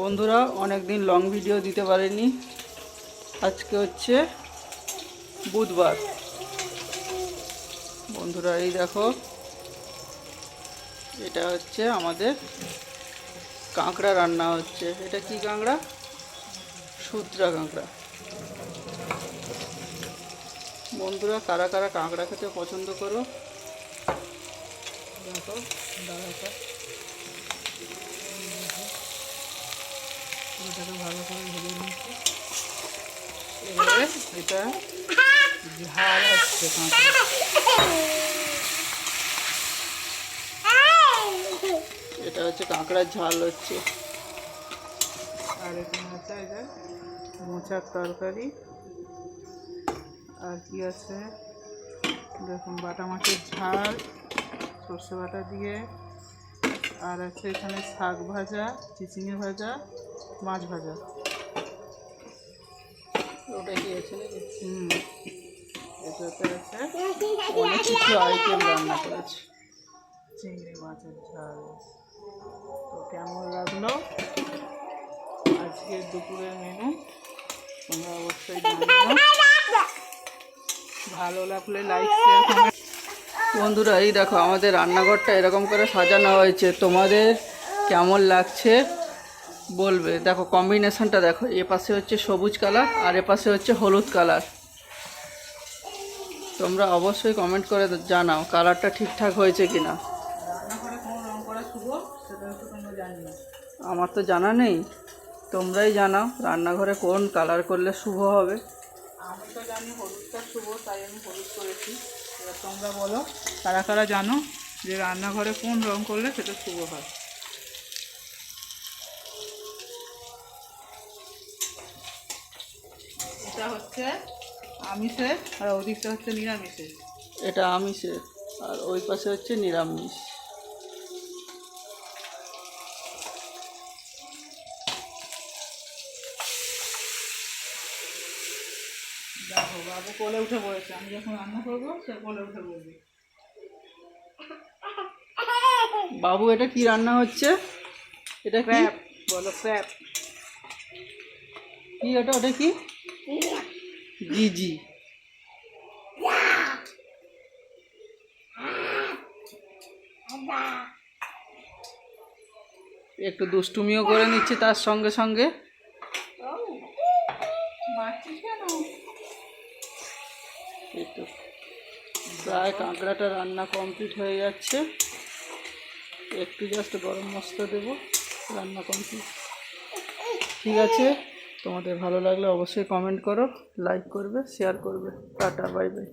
বন্ধুরা অনেক দিন লং ভিডিও দিতে পারিনি। আজকে হচ্ছে বুধবার। বন্ধুরা, এই দেখো, এটা হচ্ছে আমাদের কাঁকড়া রান্না হচ্ছে। এটা কি কাঁকড়া? সুত্রা কাঁকড়া। বন্ধুরা, কারা কারা কাঁকড়া খেতে পছন্দ করো? দেখো দাঁড়াটা এটাকে ভালো করে ভেজে নিচ্ছি। এবারে এটা ঝাল হচ্ছে এটা হচ্ছে কাঁকড়ার ঝাল হচ্ছে। আর এখানে আছে এটা মোচার তরকারি। আর কি আছে? দেখুন বাটা মাছের ঝাল সর্ষে বাটা দিয়ে। আর আছে এখানে শাক ভাজা চিচিঙে ভাজা মাছ ভাজা। ওটা কি আছে নাকি? হুম। এটাতে আছে অনেক কিছু আইটেম রান্না করেছি। চিংড়ি মাছের ঝাল। তো কেমন লাগল? আজকের দুপুরের মেনু তোমরা অবশ্যই ভালো লাগলে লাইক শেয়ার কমেন্ট বন্ধুরা, এই দেখো, আমাদের রান্নাঘরটা এরকম করে সাজানো হয়েছে। তোমাদের কেমন লাগছে বলবে? দেখো কম্বিনেশনটা দেখো, এ পাশে হচ্ছে সবুজ কালার আর এ পাশে হচ্ছে হলুদ কালার তোমরা অবশ্যই কমেন্ট করে জানাও কালারটা ঠিকঠাক হয়েছে কি না আমার তো জানা নেই। তোমরাই জানাও, রান্নাঘরে কোন কালার করলে শুভ হবে। আমি তো জানি হলুদটা শুভ, তাই আমি হলুদ করেছি। এবার তোমরা বলো, কারা কারা জানো যে রান্নাঘরে কোন রং করলে সেটা শুভ হয়? এটা হচ্ছে আমিষের আর ওদিকটা হচ্ছে নিরামিষের। এটা আমিষের আর ওই পাশে হচ্ছে নিরামিষ। দেখো বাবু কোলে উঠে পড়েছে আমি যখন রান্না করব সে কোলে উঠে পড়বে বাবু এটা কি রান্না হচ্ছে? এটা কি? বলো ক্র্যাপ কি ওটা ওটা কি? জি জি। একটু দুষ্টুমিও করে নিচ্ছে তার সঙ্গে সঙ্গে। এই তো প্রায় কাঁকড়াটা রান্না কমপ্লিট হয়ে যাচ্ছে। একটু জাস্ট গরম মশলা দেবো, রান্না কমপ্লিট ঠিক আছে? তোমাদের ভালো লাগলে অবশ্যই কমেন্ট করো লাইক করবে শেয়ার করবে। Tata bye bye